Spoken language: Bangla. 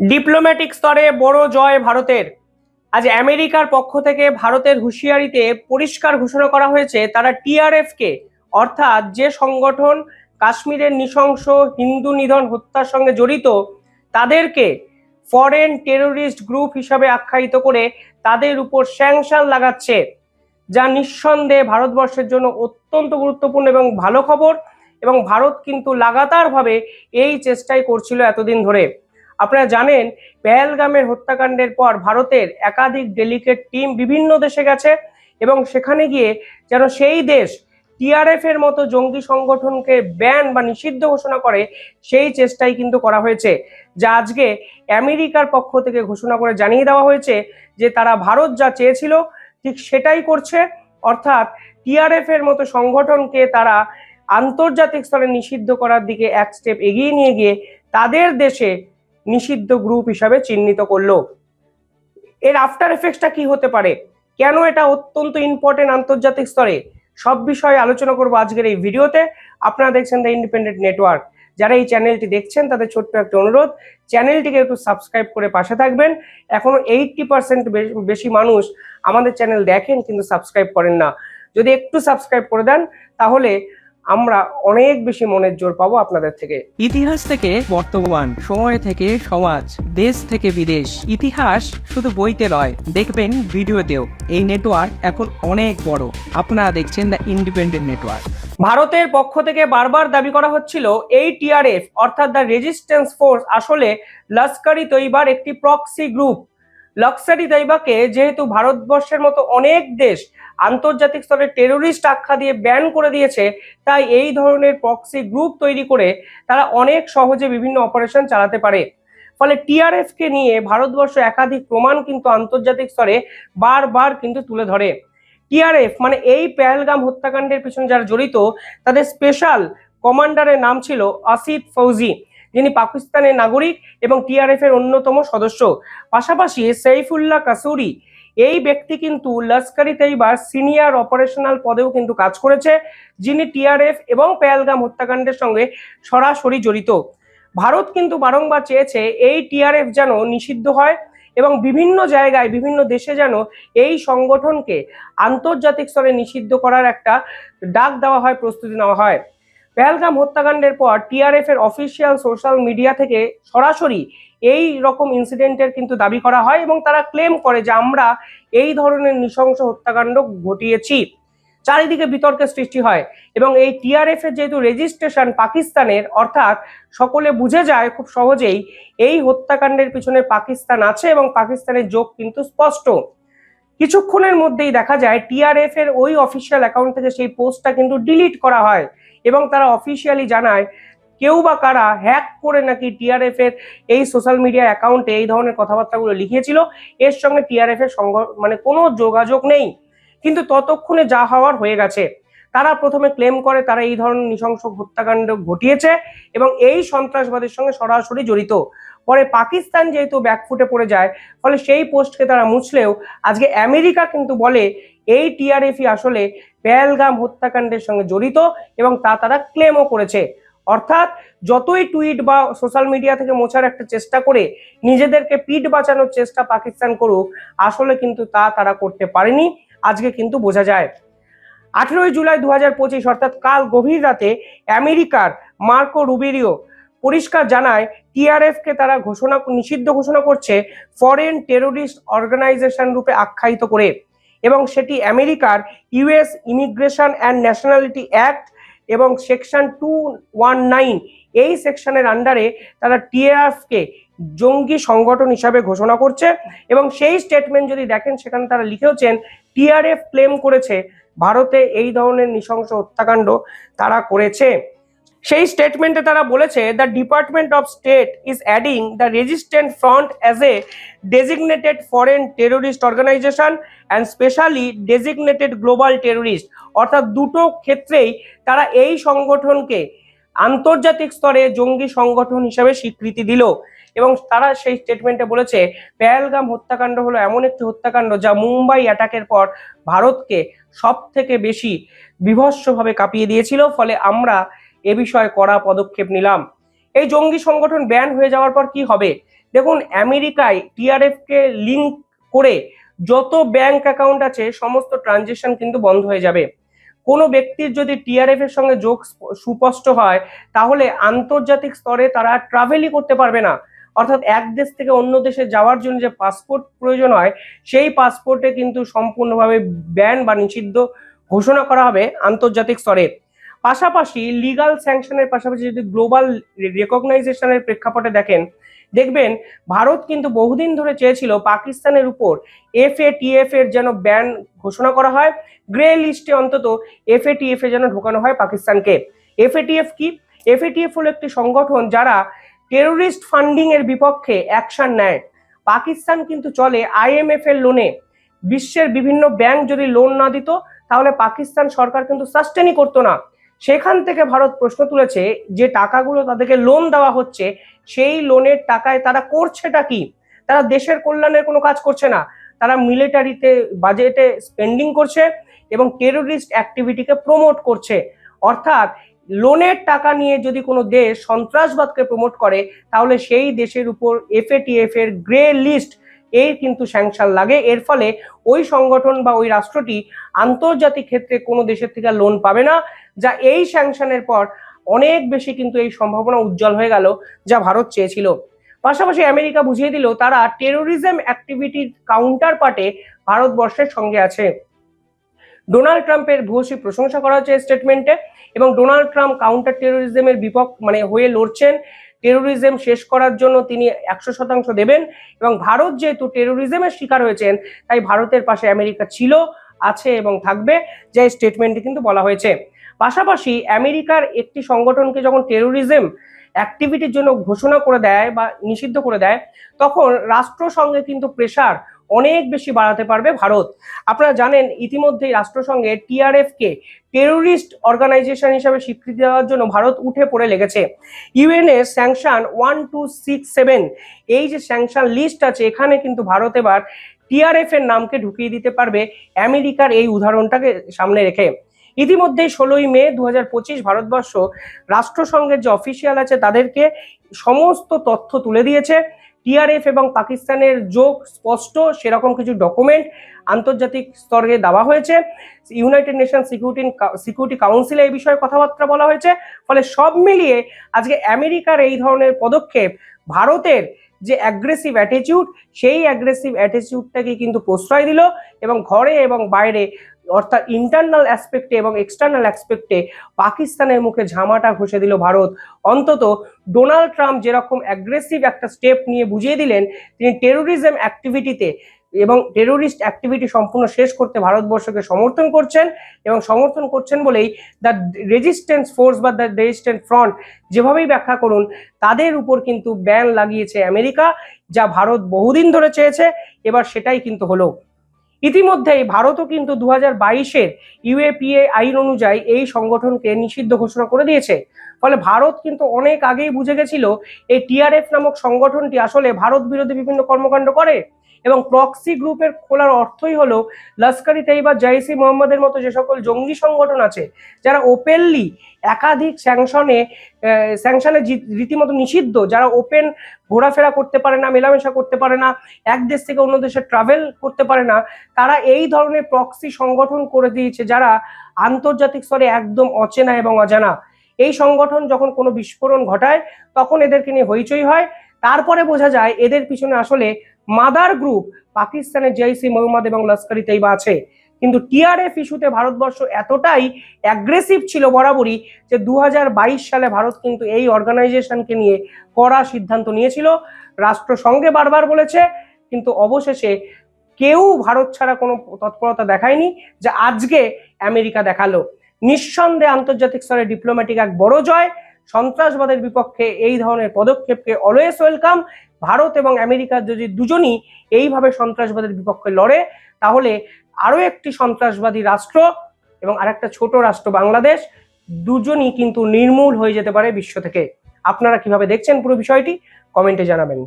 ডিপ্লোম্যাটিক স্তরে বড় জয় ভারতের। আজ আমেরিকার পক্ষ থেকে ভারতের হুঁশিয়ারিতে পরিষ্কার ঘোষণা করা হয়েছে, তারা টিআরএফ কে অর্থাৎ যে সংগঠন কাশ্মীরের নৃশংস হিন্দু নিধন হত্যার সঙ্গে জড়িত, তাদেরকে ফরেন টেরোরিস্ট গ্রুপ হিসাবে আখ্যায়িত করে তাদের উপর স্যাংশন লাগাচ্ছে, যা নিঃসন্দেহে ভারতবর্ষের জন্য অত্যন্ত গুরুত্বপূর্ণ এবং ভালো খবর, এবং ভারত কিন্তু লাগাতারভাবে এই চেষ্টাই করছিল এতদিন ধরে। আপনারা জানেন, পেহেলগামের হত্যাকাণ্ডের পর ভারতের একাধিক ডেলিগেট টিম বিভিন্ন দেশে গেছে এবং সেখানে গিয়ে যেন সেই দেশ টিআরএফ এর মতো জঙ্গি সংগঠনকে ব্যান বা নিষিদ্ধ ঘোষণা করে, সেই চেষ্টাই কিন্তু করা হয়েছে, যা আজকে আমেরিকার পক্ষ থেকে ঘোষণা করে জানিয়ে দেওয়া হয়েছে যে তারা ভারত যা চেয়েছিল ঠিক সেটাই করছে। অর্থাৎ টিআরএফ এর মতো সংগঠনকে তারা আন্তর্জাতিক স্তরে নিষিদ্ধ করার দিকে এক স্টেপ এগিয়ে নিয়ে গিয়ে তাদের দেশে নিষিদ্ধ গ্রুপ হিসাবে চিহ্নিত করল। এর আফটার এফেক্টসটা কি হতে পারে? কেন এটা অত্যন্ত ইম্পর্টেন্ট আন্তর্জাতিক স্তরে? সব বিষয়ে আলোচনা করব আজকের এই ভিডিওতে। আপনারা দেখছেন দ্য ইন্ডিপেন্ডেন্ট নেটওয়ার্ক যারা এই চ্যানেলটি দেখছেন, তাদের ছোট্ট একটা অনুরোধ চ্যানেলটিকে একটু সাবস্ক্রাইব করে পাশে থাকবেন। এখনও এইটটি পার্সেন্ট বেশি মানুষ আমাদের চ্যানেল দেখেন, কিন্তু সাবস্ক্রাইব করেন না। যদি একটু সাবস্ক্রাইব করে দেন, তাহলে আমরা অনেক বেশি মনের জোর পাবো আপনাদের থেকে। ইতিহাস থেকে বর্তমান সময় থেকে সমাজ দেশ থেকে বিদেশ। ইতিহাস শুধু বইতে নয় দেখবেন ভিডিওতেও। এই নেটওয়ার্ক এখন অনেক বড়। আপনারা দেখছেন দ্য ইন্ডিপেন্ডেন্ট নেটওয়ার্ক ভারতের পক্ষ থেকে বারবার দাবি করা হচ্ছিল এই টিআরএফ অর্থাৎ দ্য রেজিস্ট্যান্স ফোর্স আসলে লস্করি তৈবার একটি প্রক্সি গ্রুপ লস্করি তৈবাকে যেহেতু ভারতবর্ষের মতো অনেক দেশ আন্তর্জাতিক স্তরে টেরোরিস্ট আখ্যা দিয়ে ব্যান করে দিয়েছে, তাই এই ধরনের প্রক্সি গ্রুপ তৈরি করে তারা অনেক সহজে বিভিন্ন অপারেশন চালাতে পারে। ফলে টিআরএফ কে নিয়ে ভারতবর্ষ একাধিক প্রমাণ কিন্তু আন্তর্জাতিক স্তরে বারবার কিন্তু তুলে ধরে। টিআরএফ মানে এই পেহেলগাম হত্যাকাণ্ডের পিছনে যারা জড়িত, তাদের স্পেশাল কমান্ডারের নাম ছিল আসিফ ফৌজি যিনি পাকিস্তানের নাগরিক এবং টিআরএফ এর অন্যতম সদস্য। পাশাপাশি সৈফুল্লাহ কাসুরি, এই ব্যক্তি কিন্তু লস্করি তৈবার সিনিয়র অপারেশনাল পদেও কিন্তু কাজ করেছে, যিনি টিআরএফ এবং পেহেলগাম হত্যাকাণ্ডের সঙ্গে সরাসরি জড়িত। ভারত কিন্তু বারংবার চেয়েছে এই টিআরএফ যেন নিষিদ্ধ হয় এবং বিভিন্ন জায়গায়, বিভিন্ন দেশে যেন এই সংগঠনকে আন্তর্জাতিক স্তরে নিষিদ্ধ করার একটা ডাক দেওয়া হয়, প্রস্তুতি নেওয়া হয়। পেহেলগাম হত্যাকাণ্ডের পর টিআরএফ এর অফিসিয়াল সোশ্যাল মিডিয়া থেকে সরাসরি এই রকম ইনসিডেন্টের কিন্তু দাবি করা হয় এবং তারা ক্লেম করে যে আমরা এই ধরনের নৃশংস হত্যাকাণ্ড ঘটিয়েছি। চারিদিকে বিতর্কের সৃষ্টি হয় এবং এই টিআরএফ এর যেহেতু রেজিস্ট্রেশন পাকিস্তানের, অর্থাৎ সকলে বুঝে যায় খুব সহজেই এই হত্যাকাণ্ডের পিছনে পাকিস্তান আছে এবং পাকিস্তানের যোগ কিন্তু স্পষ্ট। কিছুক্ষণের মধ্যেই দেখা যায় টিআরএফ এর ওই অফিসিয়াল অ্যাকাউন্ট থেকে সেই পোস্টটা কিন্তু ডিলিট করা হয়। এবং তারা অফিসিয়ালি জানায়, কেউ বা কারা হ্যাক করে নাকি টিআরএফ এর এই সোশ্যাল মিডিয়া অ্যাকাউন্টে এই ধরনের কথাবার্তাগুলো লিখিয়েছিল, এর সঙ্গে টিআরএফ এর সঙ্গ মানে কোনো যোগাযোগ নেই। কিন্তু ততক্ষণে যা হওয়ার হয়ে গেছে, তারা প্রথমে ক্লেম করে তারা এই ধরনের নৃশংস হত্যাকাণ্ড ঘটিয়েছে এবং এই সন্ত্রাসবাদের সঙ্গে সরাসরি জড়িত। পরে পাকিস্তান যেহেতু ব্যাকফুটে পড়ে যায়, ফলে সেই পোস্টকে তারা মুছলেও আজকে আমেরিকা কিন্তু বলে, এই টিআরএফই আসলে পেহেলগাম হত্যাকাণ্ডের সঙ্গে জড়িত এবং তা তারা ক্লেমও করেছে। অর্থাৎ যতই টুইট বা সোশ্যাল মিডিয়া থেকে মোছার একটা চেষ্টা করে, নিজেদেরকে পিঠ বাঁচানোর চেষ্টা পাকিস্তান করুক, আসলে কিন্তু তা তারা করতে পারেনি। আজকে কিন্তু বোঝা যায়। আঠেরোই জুলাই দু হাজার পঁচিশ, অর্থাৎ কাল গভীর রাতে আমেরিকার মার্কো রুবেরিও পরিষ্কার জানায় টিআরএফ কে তারা ঘোষণা, নিষিদ্ধ ঘোষণা করছে ফরেন টেরোরিস্ট অর্গানাইজেশন রূপে আখ্যায়িত করে। এবং সেটি আমেরিকার US immigration and nationality act এবং সেকশন টু ওয়ান নাইন এই সেকশনের আন্ডারে তারা টিআরএফকে জঙ্গি সংগঠন হিসাবে ঘোষণা করছে এবং সেই স্টেটমেন্ট যদি দেখেন সেখানে তারা লিখেওছেন, টিআরএফ ক্লেম করেছে, ভারতে এই ধরনের নৃশংস হত্যাকাণ্ড তারা করেছে। সেই স্টেটমেন্টে তারা বলেছে the department of state is adding the resistant front as a designated foreign terrorist organisation and specially designated global terrorist অর্থাৎ দুটো ক্ষেত্রেই তারা এই সংগঠনকে আন্তর্জাতিক স্তরে জঙ্গি সংগঠন হিসেবে স্বীকৃতি দিল। এবং তারা সেই স্টেটমেন্টে বলেছে, পেহেলগাম হত্যাকাণ্ড হলো এমন একটি হত্যাকাণ্ড যা মুম্বাই অ্যাটাকের পর ভারতকে সব থেকে বেশি বিভৎসভাবে কাঁপিয়ে দিয়েছিল। ফলে আমরা এ বিষয়ে কড়া পদক্ষেপ নিলাম। এই জঙ্গি সংগঠন ব্যান হয়ে যাওয়ার পর কি হবে? দেখুন, আমেরিকায় টিআরএফ কে লিঙ্ক করে যত ব্যাংক অ্যাকাউন্ট আছে, সমস্ত ট্রানজেকশন কিন্তু বন্ধ হয়ে যাবে। কোনো ব্যক্তির যদি টিআরএফ এর সঙ্গে যোগ সুস্পষ্ট হয়, তাহলে আন্তর্জাতিক স্তরে তারা ট্রাভেলই করতে পারবে না। অর্থাৎ এক দেশ থেকে অন্য দেশে যাওয়ার জন্য যে পাসপোর্ট প্রয়োজন হয়, সেই পাসপোর্টে কিন্তু সম্পূর্ণভাবে ব্যান বা নিষিদ্ধ ঘোষণা করা হবে আন্তর্জাতিক স্তরে। পাশাপাশি লিগাল স্যাংশনের পাশাপাশি যদি গ্লোবাল রেকগনাইজেশনের প্রেক্ষাপটে দেখেন, দেখবেন ভারত কিন্তু বহুদিন ধরে চেয়েছিল পাকিস্তানের উপর এফ এ টিএফ এর যেন ব্যান ঘোষণা করা হয়। গ্রে লিস্টে অন্তত এফ এ টিএফ এ যেন ঢোকানো হয় পাকিস্তানকে। এফ এ টিএফ কি? এফ এ টিএফ হলো একটি সংগঠন যারা টেরোরিস্ট ফান্ডিং এর বিপক্ষে অ্যাকশন নেয়। পাকিস্তান কিন্তু চলে আইএমএফ এর লোনে বিশ্বের বিভিন্ন ব্যাংক যদি লোন না দিত, তাহলে পাকিস্তান সরকার কিন্তু সাস্টেনই করতো না। সেখান থেকে ভারত প্রশ্ন তুলেছে যে টাকাগুলো তাদেরকে লোন দেওয়া হচ্ছে, সেই লোনের টাকায় তারা করছেটা কি? তারা দেশের কল্যাণের কোনো কাজ করছে না। তারা মিলিটারিতে বাজেটে স্পেন্ডিং করছে এবং টেরোরিস্ট অ্যাক্টিভিটিকে প্রমোট করছে। অর্থাৎ লোনের টাকা নিয়ে যদি কোনো দেশ সন্ত্রাসবাদকে প্রমোট করে, তাহলে সেই দেশের উপর এফএটিএফ এর গ্রে লিস্ট এর কিন্তু স্যাংশন লাগে। এর ফলে ওই সংগঠন বা ওই রাষ্ট্রটি আন্তর্জাতিক ক্ষেত্রে কোনো দেশের থেকে লোন পাবে না। যা এই স্যাংশনের পর অনেক বেশি কিন্তু এই সম্ভাবনা উজ্জ্বল হয়ে গেল যা ভারত চেয়েছিল। পাশাপাশি আমেরিকা বুঝিয়ে দিল, তারা টেরোরিজম অ্যাক্টিভিটির কাউন্টার পার্টে ভারতবর্ষের সঙ্গে আছে। ডোনাল্ড ট্রাম্পের ভূয়সী প্রশংসা করা হচ্ছে স্টেটমেন্টে এবং ডোনাল্ড ট্রাম্প কাউন্টার টেরোরিজমের বিপক্ষ মানে হয়ে লড়ছেন। টেরোরিজম শেষ করার জন্য তিনি একশো শতাংশ দেবেন এবং ভারত যেহেতু টেরোরিজমের শিকার হয়েছেন, তাই ভারতের পাশে আমেরিকা ছিল, আছে এবং থাকবে, যে স্টেটমেন্টে কিন্তু বলা হয়েছে। পাশাপাশি আমেরিকার একটি সংগঠনকে যখন টেরোরিজম অ্যাক্টিভিটির জন্য ঘোষণা করে দেয় বা নিষিদ্ধ করে দেয়, তখন রাষ্ট্রসংঘে কিন্তু প্রেশার অনেক বেশি বাড়াতে পারবে ভারত। আপনারা জানেন, ইতিমধ্যেই রাষ্ট্রসংঘে টিআরএফ কে টেরোরিস্ট অর্গানাইজেশন হিসাবে স্বীকৃতি দেওয়ার জন্য ভারত উঠে পড়ে লেগেছে। ইউএন এর sanction one two six seven এই যে স্যাংশন লিস্ট আছে, এখানে কিন্তু ভারত এবার টিআরএফ এর নামকে ঢুকিয়ে দিতে পারবে আমেরিকার এই উদাহরণটাকে সামনে রেখে। ইতিমধ্যেই ষোলোই মে দু পঁচিশ ভারতবর্ষ রাষ্ট্রসংঘের যে অফিসিয়াল আছে তাদেরকে সমস্ত তথ্য তুলে দিয়েছে। টিআরএফ এবং পাকিস্তানের যোগ স্পষ্ট, সেরকম কিছু ডকুমেন্ট আন্তর্জাতিক স্তরে দেওয়া হয়েছে। ইউনাইটেড নেশন সিকিউরিটি সিকিউরিটি কাউন্সিলে এই বিষয়ে কথাবার্তা বলা হয়েছে। ফলে সব মিলিয়ে আজকে আমেরিকার এই ধরনের পদক্ষেপ, ভারতের যে অ্যাগ্রেসিভ অ্যাটিটিউড সেই অ্যাগ্রেসিভ অ্যাটিটিউডটাকে কিন্তু প্রশ্রয় দিল এবং ঘরে এবং বাইরে অর্থাৎ ইন্টারনাল অ্যাসপেক্টে এবং এক্সটার্নাল অ্যাসপেক্টে পাকিস্তানের মুখে ঝামাটা ঘষে দিল ভারত। অন্তত ডোনাল্ড ট্রাম্প যেরকম অ্যাগ্রেসিভ একটা স্টেপ নিয়ে বুঝিয়ে দিলেন, তিনি টেরোরিজম অ্যাক্টিভিটিতে এবং টেরোরিস্ট অ্যাক্টিভিটি সম্পূর্ণ শেষ করতে ভারতবর্ষকে সমর্থন করছেন এবং সমর্থন করছেন বলেই দ্য রেজিস্ট্যান্স ফোর্স বা দ্য রেজিস্ট্যান্ট ফ্রন্ট যেভাবেই ব্যাখ্যা করুন, তাদের উপর কিন্তু ব্যান লাগিয়েছে আমেরিকা, যা ভারত বহুদিন ধরে চেয়েছে, এবার সেটাই কিন্তু হলো। ইতিমধ্যেই ভারতও কিন্তু দু হাজার বাইশের ইউএপিএ আইন অনুযায়ী এই সংগঠনকে নিষিদ্ধ ঘোষণা করে দিয়েছে। ফলে ভারত কিন্তু অনেক আগেই বুঝে গেছিল, এই টিআরএফ নামক সংগঠনটি আসলে ভারত বিরোধী বিভিন্ন কর্মকাণ্ড করে। এবং প্রক্সি গ্রুপের খোলার অর্থই হলো লস্করি তৈবা জৈসি মোহাম্মদের মতো যে সকল জঙ্গি সংগঠন আছে, যারা ওপেনলি একাধিক স্যাংশনে স্যাংশনে রীতিমতো নিষিদ্ধ, যারা ওপেন ঘোরাফেরা করতে পারে না, মেলামেশা করতে পারে না, এক দেশ থেকে অন্য দেশে ট্রাভেল করতে পারে না, তারা এই ধরনের প্রক্সি সংগঠন করে দিয়েছে যারা আন্তর্জাতিক স্তরে একদম অচেনা এবং অজানা। এই সংগঠন যখন কোনো বিস্ফোরণ ঘটায়, তখন এদেরকে নিয়ে হইচই হয়। তারপরে বোঝা যায়, এদের পিছনে আসলে মাদার গ্রুপ, পাকিস্তানের জৈসি মোহাম্মদ এবং লস্করি তৈবা আছে। কিন্তু টিআরএফ ইস্যুতে ভারতবর্ষ এতটাই অ্যাগ্রেসিভ ছিল বরাবরই যে দু হাজার বাইশ সালে ভারত কিন্তু এই অর্গানাইজেশনকে নিয়ে কড়া সিদ্ধান্ত নিয়েছিল। রাষ্ট্রসংঘে বারবার বলেছে, কিন্তু অবশেষে কেউ ভারত ছাড়া কোনো তৎপরতা দেখায়নি যা আজকে আমেরিকা দেখাল। নিঃসন্দেহে আন্তর্জাতিক স্তরে ডিপ্লোম্যাটিক এক বড় জয়। সন্ত্রাসবাদের বিপক্ষে এই ধরনের পদক্ষেপকে অলওয়েজ ওয়েলকাম ভারত এবং আমেরিকা যদি দুজনই এইভাবে সন্ত্রাসবাদের বিপক্ষে লড়ে, তাহলে আরও একটি সন্ত্রাসবাদী রাষ্ট্র এবং আর একটা ছোট রাষ্ট্র বাংলাদেশ দুজনই কিন্তু নির্মূল হয়ে যেতে পারে বিশ্ব থেকে। আপনারা কীভাবে দেখছেন পুরো বিষয়টি, কমেন্টে জানাবেন।